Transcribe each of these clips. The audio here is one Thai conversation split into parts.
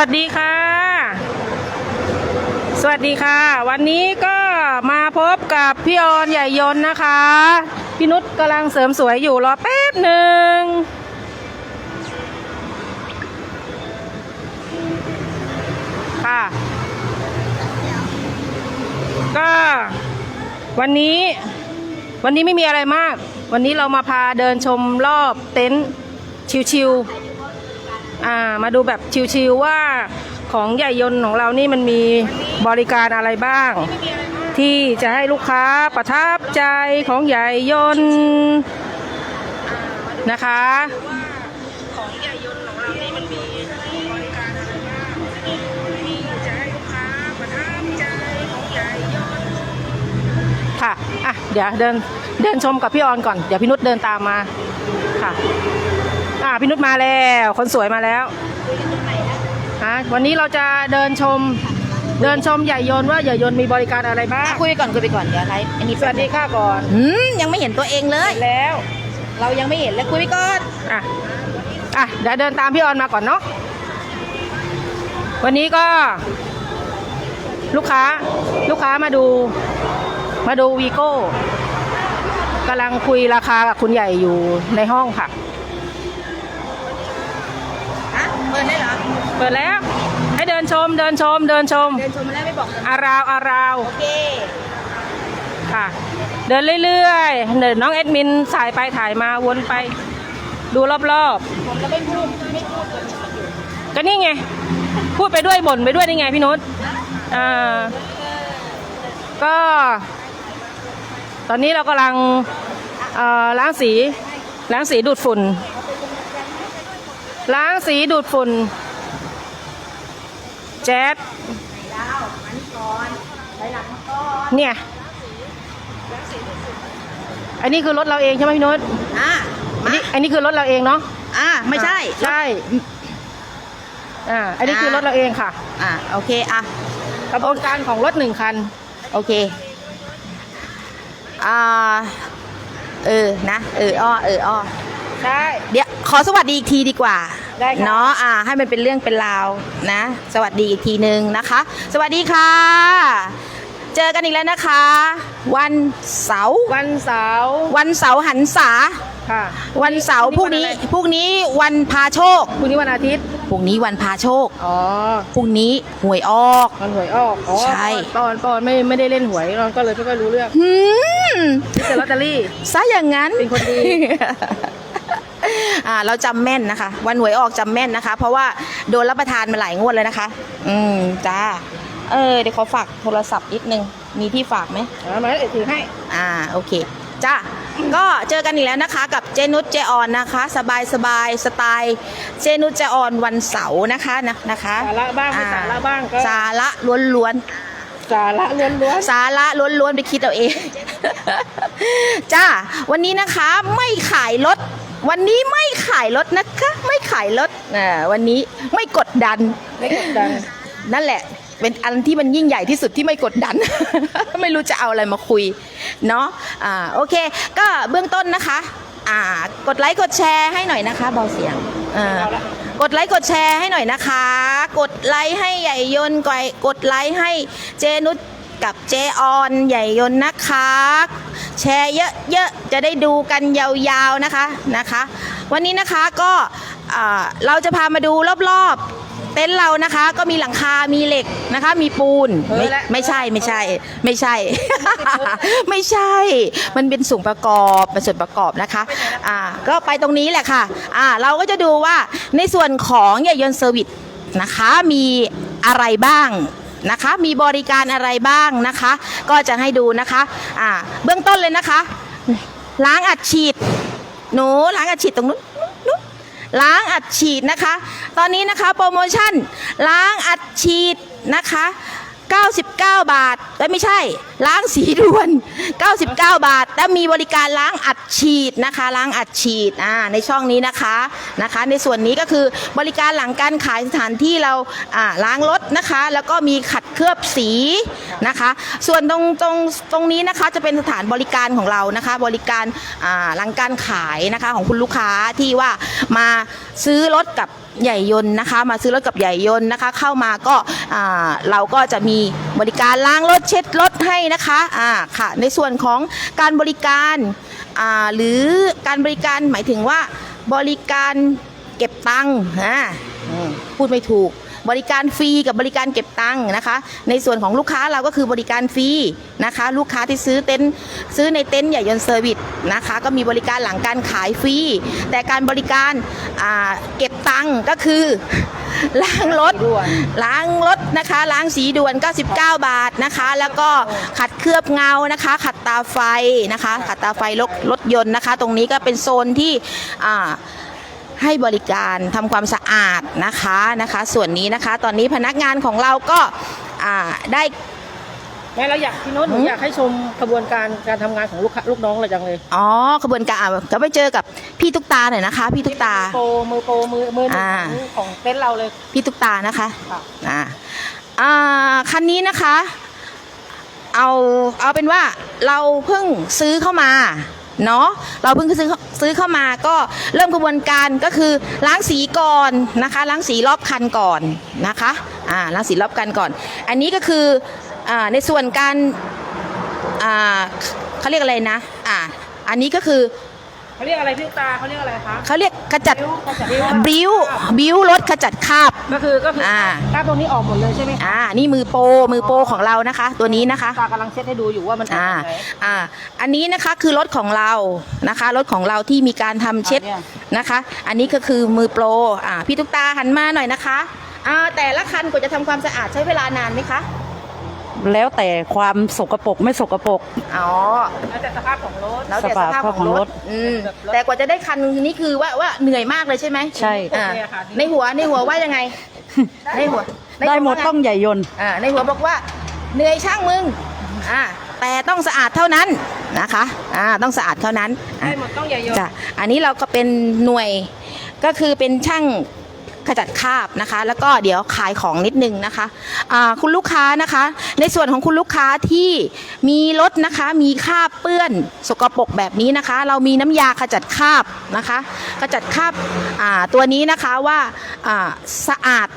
สวัสดีค่ะ สวัสดีค่ะ วันนี้ก็มาพบกับพี่ออนใหญ่ยนนะคะ พี่นุชกำลังเสริมสวยอยู่รอแป๊บหนึ่งค่ะ ก็วันนี้วันนี้ไม่มีอะไรมาก วันนี้เรามาพาเดินชมรอบเต็นท์ชิวๆ อ่ามาดูแบบชิวๆว่าของใหญ่ยนต์ของเรานี่มันมีบริการอะไรบ้าง ที่จะให้ลูกค้าประทับใจของใหญ่ยนต์นะคะของใหญ่ยนของเรานี่มันมีบริการที่ให้ลูกค้าประทับใจของใหญ่ยนค่ะ อะ เดี๋ยวเดิน เดินชมกับพี่ออนก่อน เดี๋ยวพี่นุชเดินตามมา ค่ะ อะพี่นุชมาแล้ว คนสวยมาแล้วฮะวันนี้เราจะเดินชม เดินชมใหญ่ยนต์ว่าใหญ่ยนต์มีบริการอะไรบ้างคุยไปก่อนคุยไปก่อนเดี๋ยวไลฟ์อันนี้สวัสดีค่ะก่อนอืมยังไม่เห็นตัวเองเลย แล้ว เรายังไม่เห็นเลยคุยไปก่อนอะอะเดี๋ยวเดินตามพี่ออนมาก่อนเนาะวันนี้ก็ ลูกค้าลูกค้ามาดู มาดูวีโก้กำลังคุยราคากับคุณใหญ่อยู่ในห้องค่ะฮะ เหรอเปิดแล้ว ให้เดินชมเดินชมเดินชม เดินชมมาแล้วไม่บอกอาราวอาราว โอเค ค่ะ เดินเรื่อยๆเดินน้องแอดมินสายไปถ่ายมาวนไป ดูรอบผมจะไม่พูดไม่พูดเลยๆก็นี่ไง พูดไปด้วยบ่นไปด้วยนี่ไงพี่นุชอ่า ก็ ตอนนี้เรากำลังเอ่อล้างสี ล้างสีดูดฝุ่น ล้างสีดูดฝุ่น แจ๊ดดาวมานี่ก่อนไปหลังมาก่อนเนี่ย อันนี้คือรถเราเองใช่ไหมพี่นุชอะอันมานี้อันนี้คือรถเราเองเนาะ อะไม่ใช่ ใช่ อ่า อันนี้คือรถเราเองค่ะ อะโอเค อะกระบวนการของรถหนึ่งคัน โอเค อ่า เออ นะ เอออ้อเอออ้อ ใช่เดี๋ยวขอสวัสดีอีกทีดีกว่าได้ค่ะ เนาะอ่า ให้มันเป็นเรื่องเป็นราวนะ สวัสดีอีกทีหนึ่งนะคะ สวัสดีค่ะ เจอกันอีกแล้วนะคะ วันเสาร์วันเสาร์วันเสาร์หันษา ค่ะวันเสาร์พรุ่งนี้วัอะไรพรุ่งนี้วันพาโชคพรุ่งนี้วันอาทิตย์ พรุ่งนี้วันพาโชคอ๋อพรุ่งนี้หวยออก วันหวยออกอ๋อใช่ ตอนตอนไม่ไม่ได้เล่นหวยเราก็เลยไม่ค่อยรู้เรื่องหืมซื้อแต่ลอตเตอรี่ ซะอย่างนั้น เป็นคนดี อ่าเราจำแม่นนะคะ วันหวยออกจำแม่นนะคะ เพราะว่าโดนรับประทานมาหลายงวดเลยนะคะ อืมจ้าเออเดี๋ยวขอฝากโทรศัพท์นิดนึง มีที่ฝากไหมอ่ามาเดี๋ยวถือให้ อ่าโอเคจ้าก็เจอกันอีกแล้วนะคะกับเจนุชเจออนนะคะ สบายสบายสไตล์เจนุชเจออนวันเสาร์นะคะนะนะคะสาระบ้างไม่อ่สาระบ้างก็สาระล้วนสาระล้วนๆสาระล้วนๆไปคิดเอาเอง จ้าวันนี้นะคะไม่ขายรถ วันนี้ไม่ขายรถนะคะ ไม่ขายรถอ่าวันนี้ไม่กดดันๆไม่กดดัน นั่นแหละ เป็นอันที่มันยิ่งใหญ่ที่สุดที่ไม่กดดัน ไม่รู้จะเอาอะไรมาคุย เนาะอ่าโอเค ก็เบื้องต้นนะคะ อ่ากดไลค์กดแชร์ให้หน่อยนะคะเบาเสียงอ่ากดไลค์กดแชร์ให้หน่อยนะคะ กดไลค์ให้ใหญ่ยนต์กดกดไลค์ให้เจนุช กับเจออนใหญ่ยนต์นะคะ แชร์เยอะๆ จะได้ดูกันยาวๆนะคะนะคะ วันนี้นะคะก็อ่าเราจะพามาดูรอบๆ เต็นท์เรานะคะก็มีหลังคา มีเหล็กนะคะ มีปูนเออไม่และไม่ใช่ไม่ใช่ ไม่ใช่ ไม่ใช่ มันเป็นส่วนประกอบเป็นส่วนประกอบนะคะอ่าก็ไปตรงนี้แหละค่ะอ่าเราก็จะดูว่าในส่วนของใหญ่ยนต์เซอร์วิสนะคะมีอะไรบ้าง นะคะ มีบริการอะไรบ้างนะคะ ก็จะให้ดูนะคะอ่าเบื้องต้นเลยนะคะ ล้างอัดฉีด หนูล้างอัดฉีดตรงนู้นนู้นล้างอัดฉีดนะคะ ตอนนี้นะคะโปรโมชั่นล้างอัดฉีดนะคะ 99 บาทเอ้ยไม่ใช่ ล้างสีด่วน 99 บาท และมีบริการล้างอัดฉีดนะคะ ล้างอัดฉีดอ่าในช่องนี้นะคะนะคะ ในส่วนนี้ก็คือบริการหลังการขายสถานที่เราอ่าล้างรถนะคะ แล้วก็มีขัดเคลือบสีนะคะ ส่วนตรงตรงตรงนี้นะคะจะเป็นสถานบริการของเรานะคะ บริการอ่าหลังการขายนะคะของคุณลูกค้าที่ว่ามา ซื้อรถกับใหญ่ยนต์นะคะ มาซื้อรถกับใหญ่ยนต์นะคะ เข้ามาก็เราก็จะมีบริการล้างรถเช็ดรถให้นะคะอ่าค่ะในส่วนของการบริการอ่าหรือการบริการหมายถึงว่าบริการเก็บตังค์อ่าอืมพูดไม่ถูก บริการฟรีกับบริการเก็บตังค์นะคะ ในส่วนของลูกค้าเราก็คือบริการฟรีนะคะ ลูกค้าที่ซื้อเต็นท์ซื้อในเต็นท์ใหญ่ยนต์เซอร์วิสนะคะ ก็มีบริการหลังการขายฟรีแต่การบริการาเก็บตังค์ก็คือล้างรถล้างรถนะคะ ล้างสีด่วน 99 บาทนะคะ แล้วก็ขัดเคลือบเงานะคะ ขัดตาไฟนะคะ ขัดตาไฟรถรถยนต์นะคะ ตรงนี้ก็เป็นโซนที่อ่า ให้บริการทำความสะอาดนะคะนะคะ ส่วนนี้นะคะ ตอนนี้พนักงานของเราก็อ่าได้แม่เราอยากพี่โน้ตหนูหืมอยากให้ชมกระบวนการการทำงานของลูกค้าลูกน้องเราจังเลย อ๋อกระบวนการอะจะไปเจอกับพี่ตุ๊กตาหน่อยนะคะ พี่ตุ๊กตามือโปรมือโปรมือมือหนึ่งอ่าของของเต็นท์เราเลย พี่ตุ๊กตานะคะค่ะอ่าอ่าคันนี้นะคะ เอาเอาเป็นว่าเราเพิ่งซื้อเข้ามา เนาะเราเพิ่งซื้อซื้อเข้ามาก็เริ่มกระบวนการก็คือล้างสีก่อนนะคะล้างสีรอบคันก่อนนะคะอ่าล้างสีรอบคันก่อน อันนี้ก็คืออ่าในส่วนการอ่าเขาเรียกอะไรนะอ่าอันนี้ก็คือ เขาเรียกอะไรพี่ตาเขาเรียกอะไรคะ เขาเรียกขจัดบิ้ว บิ้วบิ้วรถขจัดคราบ ก็คือก็คืออาคราบตรงนี้ออกหมดเลยใช่ไหมคะอ่า นี่มือโปรมือโปรของเรานะคะ ตัวนี้นะคะ ตากำลังเช็ดให้ดูอยู่ว่ามันออกอ่าไหนอ่า อันนี้นะคะคือรถของเรานะคะ รถของเราที่มีการทำเช็ดเนี่ย นะคะ อันนี้ก็คือมือโปร อ่า พี่ตุ๊กตาหันมาหน่อยนะคะ อ่า แต่ละคันกว่าจะทำความสะอาดใช้เวลานานไหมคะ แล้วแต่ความสกปรกไม่สกปรก อ๋อ แล้วแต่สภาพของรถ แล้วแต่สภาพของรถอืมแต่กว่าจะได้คันนึงนี่คือว่าว่าเหนื่อยมากเลยใช่ไหมใช่อ่าโอเคค่ะในหัวในหัวว่ายังไง ในหัวในหัวได้หมดว่าไงต้องใหญ่ยนต์อ่าในหัวบอกว่าเหนื่อยช่างมึงอ่าแต่ต้องสะอาดเท่านั้นนะคะอ่าต้องสะอาดเท่านั้นอะได้หมดต้องใหญ่ยนจ้ะอันนี้เราก็เป็นหน่วยก็คือเป็นช่าง ขจัดคราบนะคะ แล้วก็เดี๋ยวขายของนิดนึงนะคะคุณลูกค้านะคะ ในส่วนของคุณลูกค้าที่มีรถนะคะ มีคราบเปื้อนสกปรกแบบนี้นะคะ เรามีน้ำยาขจัดคราบนะคะ ขจัดคราบตัวนี้นะคะว่าสะอาด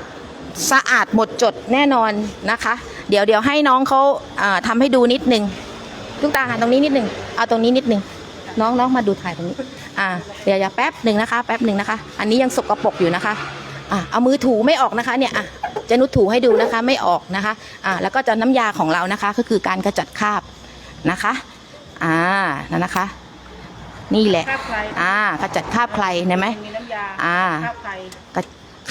สะอาดหมดจดแน่นอนนะคะ เดี๋ยวเดี๋ยวให้น้องเขาอ่าทำให้ดูนิดนึงลูกตาหันตรงนี้นิดนึงเอาตรงนี้นิดนึงน้องน้องมาดูถ่ายตรงนี้ อ่า เดี๋ยวอย่าแป๊บหนึ่งนะคะ แป๊บหนึ่งนะคะ อันนี้ยังสกปรกอยู่นะคะ อ่าเอามือถูไม่ออกนะคะเนี่ยอะจะนุดถูให้ดูนะคะไม่ออกนะคะอ่าแล้วก็จะน้ำยาของเรานะคะ ก็คือการกระจัดคราบนะคะอ่านั่นนะคะ นี่แหละคราบใครอ่ากระจัดคราบใครเห็นไหมมีน้ำยาอ่าคราบใครกระ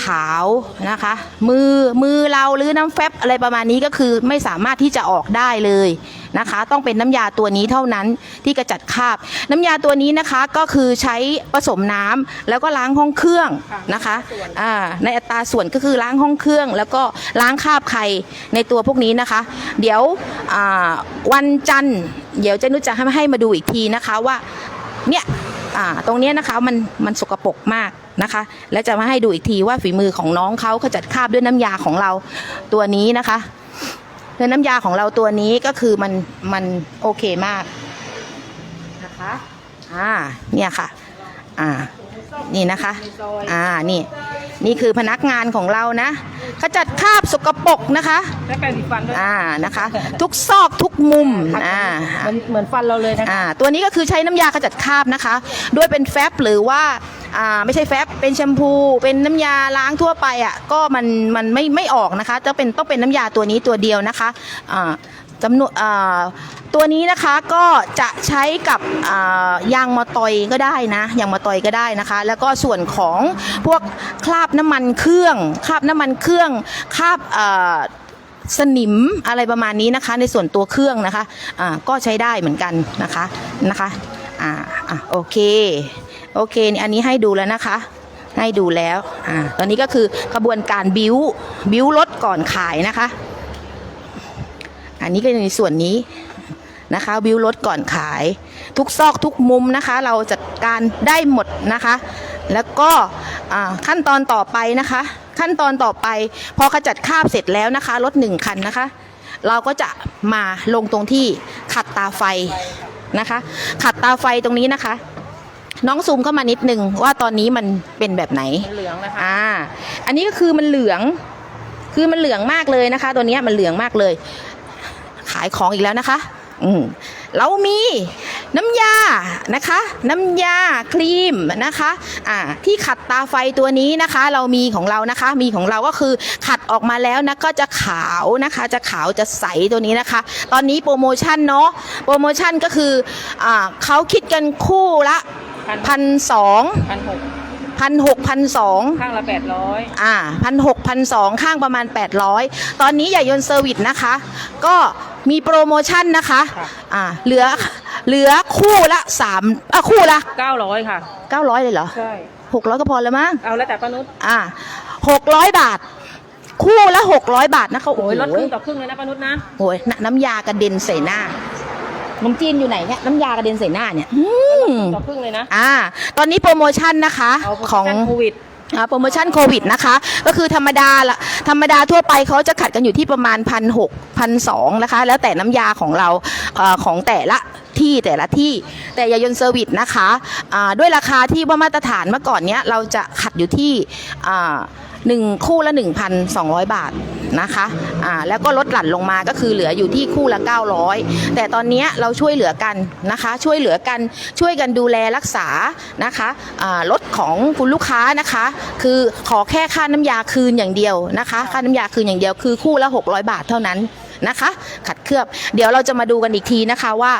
ขาวนะคะ มือมือเราหรือน้ำแฟบอะไรประมาณนี้ก็คือไม่สามารถที่จะออกได้เลยนะคะ ต้องเป็นน้ำยาตัวนี้เท่านั้นที่กระจัดคราบ น้ำยาตัวนี้นะคะก็คือใช้ผสมน้ำแล้วก็ล้างห้องเครื่องนะคะอ่าในอัตราส่วนก็คือล้างห้องเครื่อง แล้วก็ล้างคราบไข่ในตัวพวกนี้นะคะ เดี๋ยววันจันทร์เดี๋ยวเจนุชจะให้ให้มาดูอีกทีนะคะว่าเนี่ย อ่าตรงนี้นะคะมันมันสกปรกมากนะคะ และจะมาให้ดูอีกทีว่าฝีมือของน้องเขาขจัดคราบด้วยน้ำยาของเราตัวนี้นะคะคือน้ำยาของเราตัวนี้ก็คือมันมันโอเคมากนะคะอ่าเนี่ยค่ะอ่า นี่นะคะในซอยอ่า นี่ นี่คือพนักงานของเรานะขจัดคราบสกปรกนะคะ และแปรงสีฟันด้วยอ่า นะคะ ทุกซอกทุกมุม อ่า เหมือนเหมือนฟันเราเลยนะคะอ่า ตัวนี้ก็คือใช้น้ำยาขจัดคราบนะคะ ด้วยเป็นแฟบหรือว่า อ่า ไม่ใช่แฟบ เป็นแชมพู เป็นน้ำยาล้างทั่วไปอะ ก็มัน มันไม่ ไม่ออกนะคะ จะเป็นต้องเป็นน้ำยาตัวนี้ตัวเดียวนะคะ อ่า จำนวนตัวนี้นะคะก็จะใช้กับอ่ายางมอตอยก็ได้นะยางมอตอยก็ได้นะคะ แล้วก็ส่วนของพวกคราบน้ำมันเครื่องคราบน้ำมันเครื่องคราบสนิมอะไรประมาณนี้นะคะ ในส่วนตัวเครื่องนะคะอ่าก็ใช้ได้เหมือนกันนะคะนะคะอ่าอะโอเคโอเคนี่อันนี้ให้ดูแล้วนะคะให้ดูแล้ว อ่า ตอนนี้ก็คือกระบวนการบิ้ว บิ้วรถก่อนขายนะคะ อันนี้ก็ในส่วนนี้นะคะวิวรถก่อนขาย ทุกซอกทุกมุมนะคะ เราจัดการได้หมดนะคะ แล้วก็อ่าขั้นตอนต่อไปนะคะ ขั้นตอนต่อไป พอขจัดคราบเสร็จแล้วนะคะ รถหนึ่งคันนะคะ เราก็จะมาลงตรงที่ขัดตาไฟนะคะ ขัดตาไฟตรงนี้นะคะ น้องซูมเข้ามานิดนึงว่าตอนนี้มันเป็นแบบไหนเหลืองนะคะอ่าอันนี้ก็คือมันเหลืองคือมันเหลืองมากเลยนะคะ ตัวเนี้ยมันเหลืองมากเลย ขายของอีกแล้วนะคะ อืมเรามีน้ำยานะคะ น้ำยาครีมนะคะอ่าที่ขัดตาไฟตัวนี้นะคะ เรามีของเรานะคะ มีของเราก็คือขัดออกมาแล้วนะก็จะขาวนะคะ จะขาวจะใสตัวนี้นะคะ ตอนนี้โปรโมชั่นเนาะโปรโมชั่นก็คืออ่าเขาคิดกันคู่ละพันสองพันหกพันหกพันสองข้างละแปดร้อยอ่าพันหกพันสองข้างประมาณ800ตอนนี้ใหญ่ยนต์เซอร์วิสนะคะ ก็ มีโปรโมชั่นนะคะอ่าเหลือเหลือคู่ละ3อะคู่ละเก้าร้อยค่ะ900เลยเหรอใช่600ก็พอแล้วมั้งเอาแล้วแต่ป้านุชอ่า600บาท คู่ละ600บาทนะคะโอ้ยลดครึ่งโต่อครึ่งเลยนะป้านุชนะ โอ้ยนน้ำยากระเด็นใส่หน้าขนมจีนอยู่ไหนเนี่ยน้ำยากระเด็นใส่หน้าเนี่ยอืมต่อครึ่งเลยนะอ่า ตอนนี้โปรโมชั่นนะคะเอาของโควิดอ่า โปรโมชั่นโควิดนะคะ ก็คือธรรมดาละธรรมดาทั่วไปเขาจะขัดกันอยู่ที่ประมาณพันหกพันสองนะคะ แล้วแต่น้ำยาของเราอของแต่ละที่แต่ละที่แต่ยายนเซอร์วิสนะคะด้วยราคาที่ว่ามาตรฐานเมื่อก่อนเนี้ยเราจะขัดอยู่ที่ อ่าหนึ่งคู่ละ 1,200 บาทนะคะอ่าแล้วก็ลดหลั่นลงมาก็คือเหลืออยู่ที่คู่ละ 900 แต่ตอนนี้เราช่วยเหลือกันนะคะ ช่วยเหลือกันช่วยกันดูแลรักษานะคะอ่ารถของคุณลูกค้านะคะ คือขอแค่ค่าน้ำยาคืนอย่างเดียวนะคะ ค่าน้ำยาคืนอย่างเดียวคือคู่ละ 600 บาทเท่านั้น นะคะ ขัดเคลือบ เดี๋ยวเราจะมาดูกันอีกทีนะคะว่า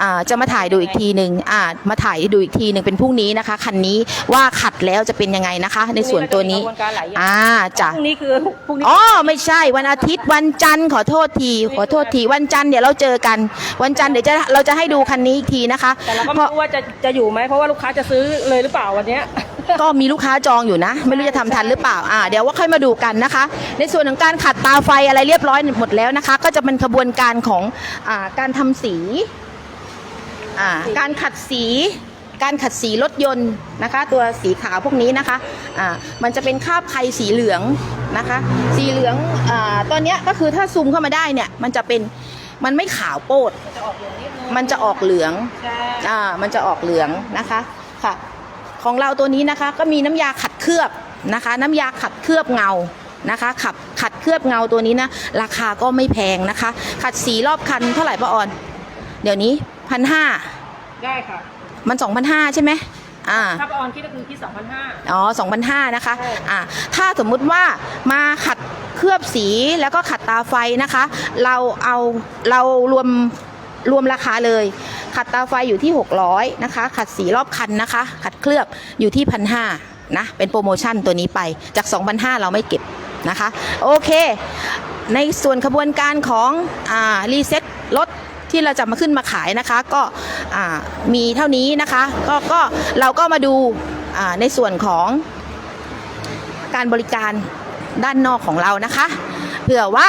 อ่าจะมาถ่ายดูอีกทีหนึ่งอ่ามาถ่ายดูอีกทีหนึ่งเป็นพรุ่งนี้นะคะ คันนี้ว่าขัดแล้วจะเป็นยังไงนะคะ ในส่วนตัวนี้กระบวนการหลายอย่างอ่าจ้ะพรุ่งนี้คือพรุ่งนี้อ๋อไม่ใช่วันอาทิตย์วันจันทร์ขอโทษที ขอโทษทีวันจันทร์เดี๋ยวเราเจอกัน วันจันทร์เดี๋ยวจะเราจะให้ดูคันนี้อีกทีนะคะแต่เราก็เพไม่ราะรู้ว่าจะจะอยู่ไหมเพราะว่าลูกค้าจะซื้อเลยหรือเปล่าวันเนี้ยก็มีลูกค้าจองอยู่นะ ไม่รู้จะทำทันหรือเปล่าอ่าเดี๋ยวว่าค่อยมาดูกันนะคะ ในส่วนของการขัดตาไฟอะไรเรียบร้อยหมดแล้วนะคะก็จะเป็นกระบวนการของอ่าการทำสีอ่าการขัดสี การขัดสีรถยนต์นะคะ ตัวสีขาวพวกนี้นะคะอ่ามันจะเป็นคราบไครสีเหลืองนะคะ สีเหลืองอาตอนเนี้ยก็คือถ้าซูมเข้ามาได้เนี่ยมันจะเป็นมันไม่ขาวโปดมันจะออกเหลืองใช่อ่ามันจะออกเหลืองนะคะค่ะ ของเราตัวนี้นะคะก็มีน้ำยาขัดเคลือบนะคะ น้ำยาขัดเคลือบเงา นะคะขับขัดเคลือบเงาตัวนี้นะ ราคาก็ไม่แพงนะคะ ขัดสีรอบคันเท่าไหร่ป้าออน เดี๋ยวนี้พันห้าได้ค่ะมันสองพันห้าใช่ไหมอ่าถ้าป้าออนคิดก็คือคิดสองพันห้าอ๋อ2,500นะคะใช่อ่าถ้าสมมุติว่ามาขัดเคลือบสีแล้วก็ขัดตาไฟนะคะ เราเอาเรารวมรวมราคาเลย ขัดตาไฟอยู่ที่ 600นะคะ ขัดสีรอบคันนะคะ ขัดเคลือบอยู่ที่พันห้านะ เป็นโปรโมชั่นตัวนี้ไป จาก 2,500 เราไม่เก็บ นะคะโอเค ในส่วนขบวนการของอ่ารีเซ็ตรถที่เราจะมาขึ้นมาขายนะคะ ก็มีเท่านี้นะคะก็ก็เราก็มาดูในส่วนของการบริการด้านนอกของเรานะคะ เผื่อว่า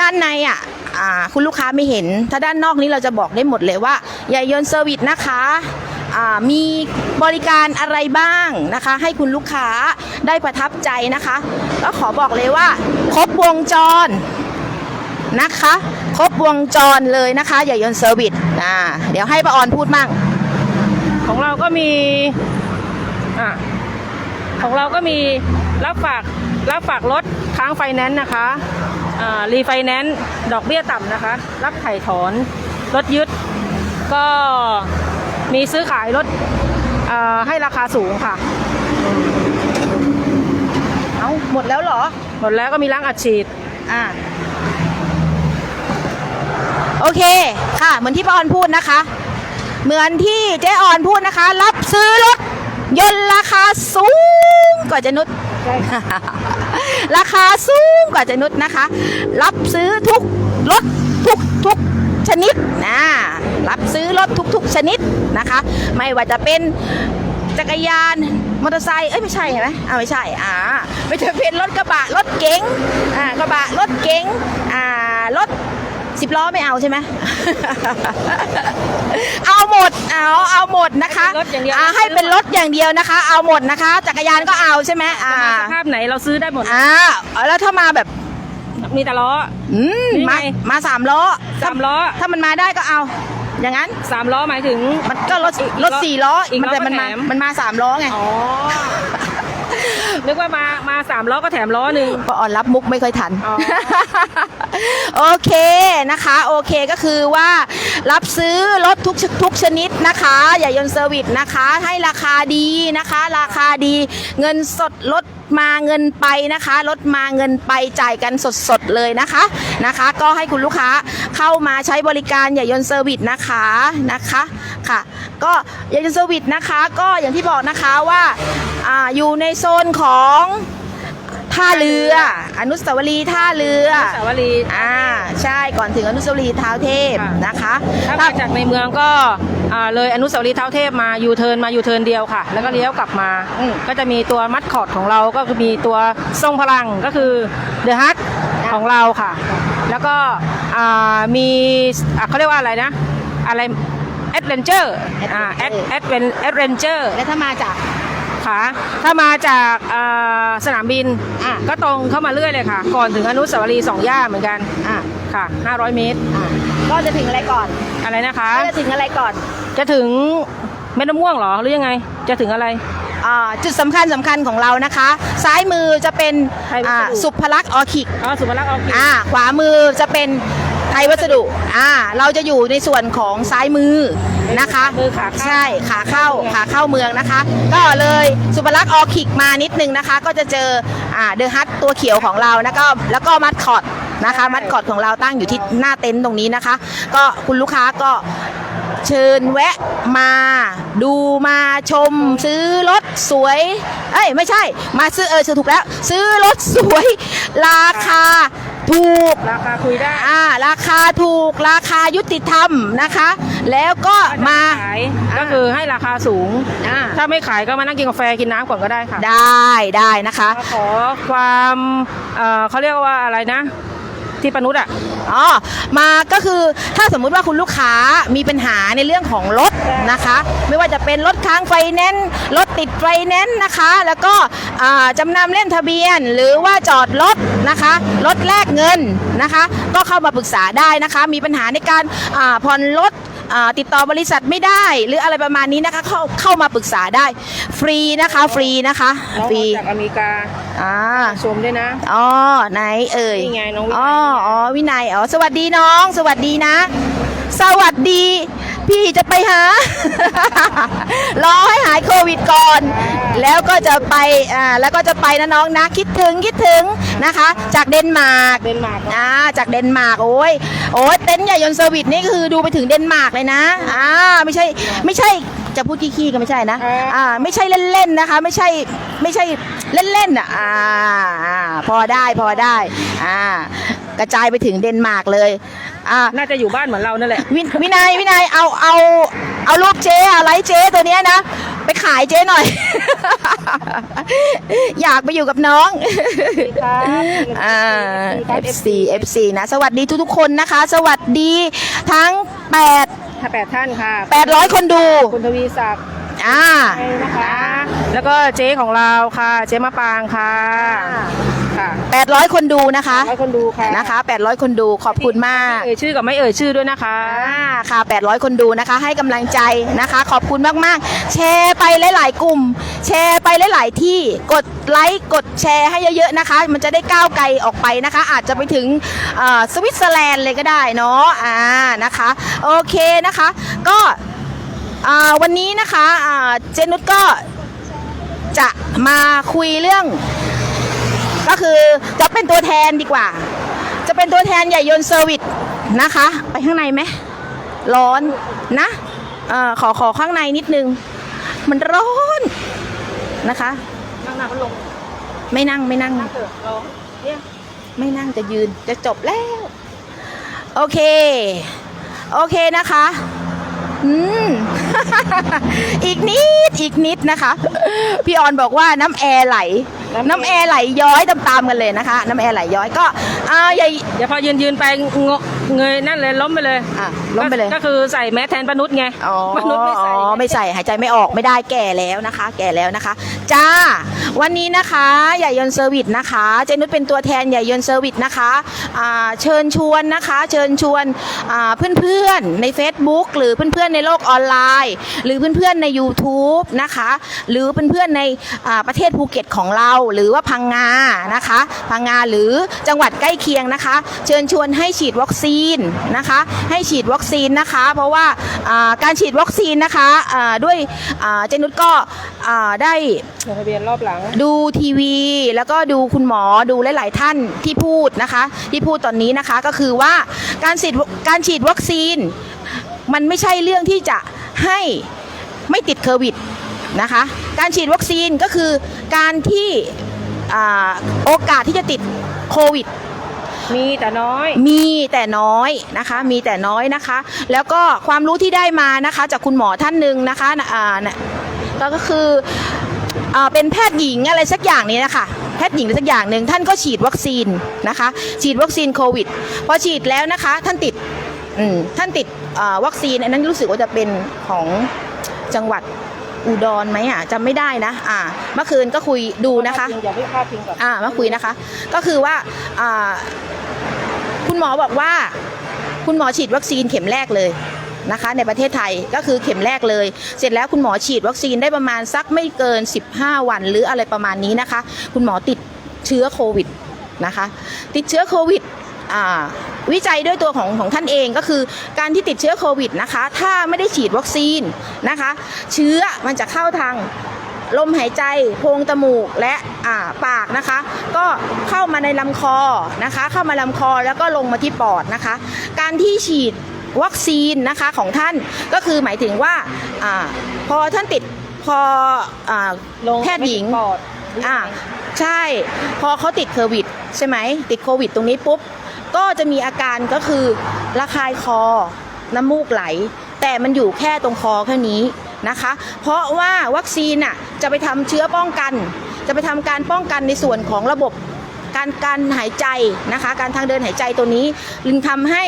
ด้านในอะอ่าคุณลูกค้าไม่เห็น ถ้าด้านนอกนี้เราจะบอกได้หมดเลยว่าใหญ่ยนเซอร์วิสนะคะ มีบริการอะไรบ้างนะคะ ให้คุณลูกค้าได้ประทับใจนะคะ ก็ขอบอกเลยว่า ครบวงจรนะคะ ครบวงจรเลยนะคะใหญ่ยนเซอร์วิสอ่าเดี๋ยวให้ป้าออนพูดมั่งของเราก็มีอะของเราก็มีรับฝากรับฝากรถค้างไฟแนนซ์นะคะรีไฟแนนซ์ดอกเบี้ยต่ำนะคะ รับไถ่ถอนรถยึดก็ มีซื้อขายรถอ่าให้ราคาสูงค่ะ เอาหมดแล้วเหรอ หมดแล้วก็มีล้างอัดฉีด อ่าโอเคค่ะ เหมือนที่ป้าออนพูดนะคะ เหมือนที่เจ๊ออนพูดนะคะ รับซื้อรถยนต์ราคาสูงกว่าเจะนุชใช่ค่ะราคาสูงกว่าเจะนุชนะคะ รับซื้อทุกรถทุกทุก ชนิดนะรับซื้อรถทุกทุกชนิดนะคะ ไม่ว่าจะเป็นจักรยานมอเตอร์ไซค์เอ้ยไม่ใช่เห็นไหมอ่าไม่ใช่อ่าไม่จะเป็นรถกระบะรถเก๋งอ่ากระบะรถเก๋งอ่ารถสิบล้อไม่เอาใช่ไหม เอาหมด เอา เอาหมดนะคะ ให้เป็นรถอย่างเดียวอ่าให้เป็นรถอย่างเดียวนะคะ เอาหมดนะคะ จักรยานก็เอาใช่ไหมอ่ามาสภาพไหนเราซื้อได้หมด อ่า แล้วถ้ามาแบบ มีแต่ล้อ อืมนี่ไง มามาสามล้อสามล้อถ้ามันมาได้ก็เอา อย่างนั้นสามล้อหมายถึง มันก็รถอีกรถสี่ล้ออีกมันล้อแต่มันก็มาแถม มันมาสามล้อไง อ๋อ นึกว่ามามาสามล้อก็แถมล้อหนึ่งปออนรับมุกไม่ค่อยทัน อ๋อ โอเคนะคะโอเคก็คือว่ารับซื้อรถทุกชทุกชนิดนะคะอย่ายนต์เซอร์วิสนะคะ ให้ราคาดีนะคะ ราคาดี เงินสดลดมาเงินไปนะคะลดมาเงินไปจ่ายกันสดๆเลยนะคะนะคะ ก็ให้คุณลูกค้าเข้ามาใช้บริการอย่ายนต์เซอร์วิสนะคะนะคะค่ะ ก็อย่ายนต์เซอร์วิสนะคะก็อย่างที่บอกนะคะว่าอ่าอยู่ในโซนของท่าเรือ อนุสาวรีย์ท่าเรือสาวรีย์อ่าใช่ก่อนถึงอนุสาวรีย์เท้าเทพค่ะนะคะถ้ามาจากในเมืองก็อ่าเลยอนุสาวรีย์เท้าเทพมายูเทิร์นมายูเทิร์นเดียวค่ะ แล้วก็เลี้ยวกลับมาอืมก็จะมีตัวมัดคอร์ดของเราก็คือมีตัวทรงพลังก็คือเดอะฮัทของเราค่ะ แล้วก็อ่ามีอะเขาเรียกว่าอะไรนะอะไรแอ ดเวนเจอร์อ่าแอดแอดเวนแอดเวนเจอร์แล้วถ้ามาจากค่ะถ้ามาจากอ่าสนามบินอะก็ตรงเข้ามาเรื่อยเลยค่ะ ก่อนถึงอนุสาวรีย์สองย่านเหมือนกันอ่าค่ะ 500 เมตรอ่าก็จะถึงอะไรก่อนอะไรนะคะก็จะถึงอะไรก่อน จะถึงเม็ดมะม่วงเหรอหรือยังไง จะถึงอะไรอ่าจุดสำคัญสำคัญของเรานะคะ ซ้ายมือจะเป็นไทยวัสดุอ่าสุภลักษณ์ออคิกอ๋อสุภลักษณ์ออคิดอ่าขวามือจะเป็น ไทยวัสดุอ่าเราจะอยู่ในส่วนของซ้ายมือนะคะมือขาเข้าใช่ขาเข้าขาเข้าเมืองนะคะ ก็เลยสุภลักษณ์ออคิกมานิดนึงนะคะ ก็จะเจออ่าเดอะฮัทตัวเขียวของเราแล้วก็แล้วก็มัดคอตนะคะ มัดคอตของเราตั้งอยู่ที่หน้าเต็นท์ตรงนี้นะคะ ก็คุณลูกค้าก็เชิญแวะมาดูมาชม ซื้อรถสวย เอ้ยไม่ใช่ มาซื้อเออซื้อถูกแล้ว ซื้อรถสวย ราคา ถูก ราคาคุยได้ อ่า ราคาถูก ราคายุติธรรมนะคะ แล้วก็มา ขายก็คือให้ราคาสูง อ่า ถ้าไม่ขายก็มานั่งกินกาแฟกินน้ำก่อนก็ได้ค่ะได้ได้นะคะมาขอความเอ่อเขาเรียกว่าอะไรนะ ที่ปนุษย์อะอ๋อมาก็คือถ้าสมมุติว่าคุณลูกค้ามีปัญหาในเรื่องของรถนะคะ ไม่ว่าจะเป็นรถค้างไฟแนนซ์รถติดไฟแนนซ์นะคะ แล้วก็จำนำเล่นทะเบียน หรือว่าจอดรถนะคะรถแลกเงินนะคะ ก็เข้ามาปรึกษาได้นะคะ มีปัญหาในการผ่อนรถ ติดต่อบริษัทไม่ได้ หรืออะไรประมาณนี้นะคะเข้าเข้ามาปรึกษาได้ ฟรีนะคะฟรีนะคะน้องฟรีมาจากอเมริกาอ่าชมด้วยนะ อ๋อไหนเอ่ยนี่ไงน้องวินัยอ๋ออ๋อวินัยอ๋อสวัสดีน้อง สวัสดีนะ สวัสดี พี่จะไปหา รอให้หายโควิดก่อน แล้วก็จะไปอ่าแล้วก็จะไปนะน้องนะ คิดถึงคิดถึงนะคะ จากเดนมาร์กเดนมาร์กอ่าจากเดนมาร์กโอ้ยโอ้ยเต็นท์ใหญ่ยนต์เซอร์วิสนี่คือดูไปถึงเดนมาร์กเลยนะอ่าไม่ใช่ไม่ใช่จะพูดขี้ๆก็ไม่ใช่นะอ่าไม่ใช่เล่นๆนะคะ ไม่ใช่ไม่ใช่เล่นๆอะอ่าอ่าพอได้พอได้อ่ากระจายไปถึงเดนมาร์กเลย อ่า น่าจะอยู่บ้านเหมือนเรานั่นแหละ วินวินัยวินัยเอาเอาเอารูปเจ๊อะไลฟ์เจ๊ตัวเนี้ยนะ ไปขายเจ๊หน่อย อยากไปอยู่กับน้องครับอ่า FC FC นะ สวัสดีทุกๆคนนะคะ สวัสดีทั้ง8ถ้าแปดท่านค่ะ 800 คนดู คุณทวีศักดิ์อ่าใช่นะคะ แล้วก็เจ๊ของเราค่ะ เจ๊มะปางค่ะ ค่ะ800 คนดูนะคะร้อยคนดูค่ะนะคะ 800 คนดูขอบคุณมากเอ่ยชื่อกับไม่เอ่ยชื่อด้วยนะคะอ่าค่ะ 800 คนดูนะคะ ให้กำลังใจนะคะ ขอบคุณมากๆ แชร์ไปหลายๆกลุ่ม แชร์ไปหลายๆที่กดไลค์กดแชร์ให้เยอะๆนะคะ มันจะได้ก้าวไกลออกไปนะคะ อาจจะไปถึงเอ่อสวิตเซอร์แลนด์เลยก็ได้เนาะอ่านะคะโอเคนะคะ ก็อ่าวันนี้นะคะอ่าเจนุชก็จะมาคุยเรื่อง ก็คือจะเป็นตัวแทนดีกว่า จะเป็นตัวแทนใหญ่ยนต์เซอร์วิสนะคะ ไปข้างในไหมร้อนนะเออขอขอข้างในนิดนึง มันร้อนนะคะนั่งหน้าพัดลมไม่นั่งไม่นั่งเถอะเราเนี่ยไม่นั่งจะยืนจะจบแล้ว โอเค โอเคนะคะอืมอีกนิด อีกนิดนะคะ พี่ออนบอกว่าน้ำแอร์ไหล น้ำแอร์ไหลย้อยตามๆกันเลยนะคะ น้ำแอร์ไหลย้อยก็อ่าใหญ่เดี๋ยวพอยืนยืนๆไปงง เงยนั่นเลยล้มไปเลยอะล้มไปเลยก็ก็คือใส่แมสแทนปนุษย์ไงอ๋อปนุษย์ไม่ใส่อ๋อไม่ใส่หายใจไม่ออกไม่ได้แก่แล้วนะคะ แก่แล้วนะคะ จ้า วันนี้นะคะใหญ่ยนต์เซอร์วิสนะคะ เจนุชเป็นตัวแทนใหญ่ยนต์เซอร์วิสนะคะอ่าเชิญชวนนะคะ เชิญชวนอ่าเพื่อนๆใน Facebook หรือเพื่อนๆในโลกออนไลน์ หรือเพื่อนๆใน YouTube นะคะ หรือเพื่อนๆในอ่าประเทศภูเก็ตของเราหรือว่าพังงานะคะ พังงาหรือจังหวัดใกล้เคียงนะคะ เชิญชวนให้ฉีดวัคซีนนะคะ ให้ฉีดวัคซีนนะคะ เพราะว่าอ่าการฉีดวัคซีนนะคะอ่าด้วยอ่าเจนุชก็อ่าได้ลงทะเบียนรอบหลัง ดูทีวีแล้วก็ดูคุณหมอดูหลาย ๆ ท่านที่พูดนะคะ ที่พูดตอนนี้นะคะก็คือว่าการฉีดการฉีดวัคซีน มันไม่ใช่เรื่องที่จะให้ไม่ติดโควิดนะคะ การฉีดวัคซีนก็คือการที่อ่าโอกาสที่จะติดโควิด มีแต่น้อย มีแต่น้อยนะคะ มีแต่น้อยนะคะ แล้วก็ความรู้ที่ได้มานะคะ จากคุณหมอท่านหนึ่งนะคะอ่าน่ะก็คืออ่าเป็นแพทย์หญิงอะไรสักอย่างนี้นะคะแพทย์หญิงอะไรสักอย่างหนึ่งท่านก็ฉีดวัคซีนนะคะ ฉีดวัคซีนโควิดพอฉีดแล้วนะคะ ท่านติดอืมท่านติดอ่าวัคซีนอันนั้นรู้สึกว่าจะเป็นของจังหวัด อุดรไหมอะจำไม่ได้นะ อ่า เมื่อคืนก็คุยดูนะคะ อย่าเพิ่งพลาดพิงก่อนอ่ามาคุยนะคะ ก็คือว่าอ่าคุณหมอบอกว่า คุณหมอฉีดวัคซีนเข็มแรกเลยนะคะ ในประเทศไทยก็คือเข็มแรกเลย เสร็จแล้วคุณหมอฉีดวัคซีนได้ประมาณสักไม่เกิน 15 วันหรืออะไรประมาณนี้นะคะ คุณหมอติดเชื้อโควิดนะคะ ติดเชื้อโควิดอ่า วิจัยด้วยตัวของของท่านเองก็คือการที่ติดเชื้อโควิดนะคะ ถ้าไม่ได้ฉีดวัคซีนนะคะ เชื้อมันจะเข้าทางลมหายใจโพรงจมูกและอ่าปากนะคะ ก็เข้ามาในลำคอนะคะ เข้ามาลำคอแล้วก็ลงมาที่ปอดนะคะ การที่ฉีดวัคซีนนะคะของท่านก็คือหมายถึงว่าอาพอท่านติดพออาลงแพทย์หญิงปอดอ่าใช่ พอเขาติดโควิด ใช่ไหมติดโควิด ตรงนี้ปุ๊บ ก็จะมีอาการก็คือระคายคอ น้ำมูกไหล แต่มันอยู่แค่ตรงคอแค่นี้นะคะ เพราะว่าวัคซีนอะจะไปทำเชื้อป้องกัน จะไปทำการป้องกันในส่วนของระบบการการหายใจนะคะ การทางเดินหายใจตัวนี้จึงทำให้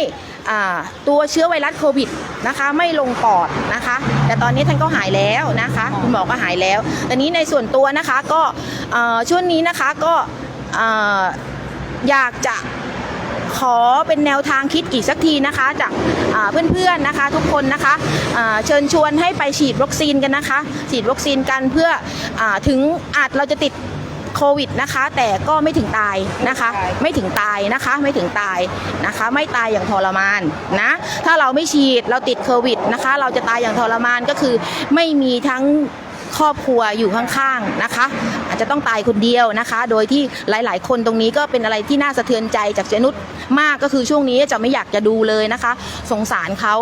ตัวเชื้อไวรัสโควิดนะคะ ไม่ลงปอดนะคะ แต่ตอนนี้ท่านก็หายแล้วนะคะคุณหมอก็หายแล้วแต่นี้ในส่วนตัวนะคะก็ช่วงนี้นะคะก็เอ่ออยากจะ ขอเป็นแนวทางคิดอีกสักทีนะคะ จากเพื่อนๆนะคะ ทุกคนนะคะเชิญชวนให้ไปฉีดวัคซีนกันนะคะ ฉีดวัคซีนกันเพื่ออถึงอาจเราจะติดโควิดนะคะ แต่ก็ไม่ถึงตายนะคะ ไม่ถึงตายนะคะ ไม่ถึงตายนะคะ ไม่ตายอย่างทรมานนะ ถ้าเราไม่ฉีดเราติดโควิดนะคะ เราจะตายอย่างทรมานก็คือไม่มีทั้ง ครอบครัวอยู่ข้างๆนะคะ อาจจะต้องตายคนเดียวนะคะ โดยที่หลายๆ คนตรงนี้ก็เป็นอะไรที่น่าสะเทือนใจจากเจนุชมากก็คือช่วงนี้จะไม่อยากจะดูเลยนะคะ สงสารเขา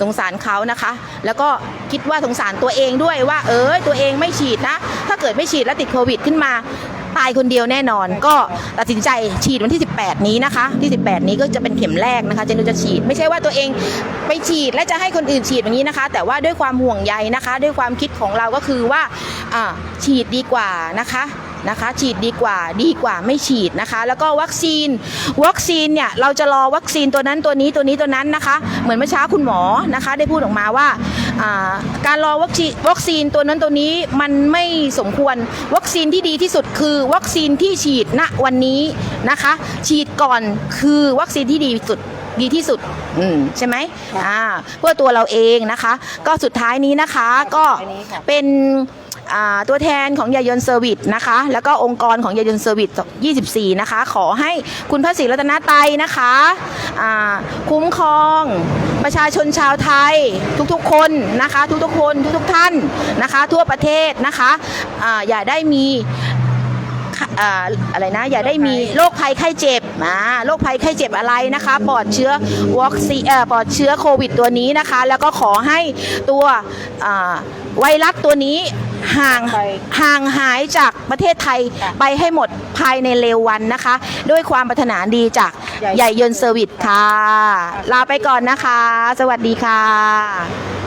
สงสารเขานะคะ แล้วก็คิดว่าสงสารตัวเองด้วยว่า เออตัวเองไม่ฉีดนะ ถ้าเกิดไม่ฉีดแล้วติดโควิดขึ้นมา ตายคนเดียวแน่นอน ก็ตัดสินใจฉีดวันที่ 18 นี้นะคะ ที่ 18 นี้ก็จะเป็นเข็มแรกนะคะเจนุจะฉีด ไม่ใช่ว่าตัวเองไปฉีดและจะให้คนอื่นฉีดอย่างนี้นะคะ แต่ว่าด้วยความห่วงใยนะคะ ด้วยความคิดของเราก็คือว่าฉีดดีกว่านะคะ นะคะ ฉีดดีกว่าดีกว่าไม่ฉีดนะคะ แล้วก็วัคซีนวัคซีนเนี่ยเราจะรอวัคซีนตัวนั้นตัวนี้ตัวนี้ตัวนั้นนะคะ เหมือนเมื่อเช้าคุณหมอนะคะ ได้พูดออกมาว่าอ่าการรอวัคซีนวัคซีนตัวนั้นตัวนี้มันไม่สมควรวัคซีนที่ดีที่สุดคือวัคซีนที่ฉีดณวันนี้นะคะ ฉีดก่อนคือวัคซีนที่ดีสุดดีที่สุดอืมใช่ไหมอ่าเพื่อตัวเราเองนะคะ ก็สุดท้ายนี้นะคะก็เป็นอ่า ตัวแทนของยายนเซอร์วิสนะคะ แล้วก็องค์กรของยายนเซอร์วิส24 นะคะ ขอให้คุณพระศรีรัตนตรัยนะคะอ่าคุ้มครองประชาชนชาวไทยทุกๆคนนะคะ ทุกๆคนทุกๆท่านนะคะ ทั่วประเทศนะคะอ่าอย่าได้มีอ่าอะไรนะอย่าได้มีโรคภัยไข้เจ็บอ่าโรคภัยไข้เจ็บอะไรนะคะปลอดเชื้อวัคซีนเอ่อปลอดเชื้อโควิดตัวนี้นะคะ แล้วก็ขอให้ตัวอ่า ไวรัสตัวนี้ห่างไปห่างหายจากประเทศไทยค่ะ ไปให้หมดภายในเร็ววันนะคะ ด้วยความปรารถนาดีจากใหญ่ใหญ่ยนต์เซอร์วิสค่ะ ลาไปก่อนนะคะ สวัสดีค่ะ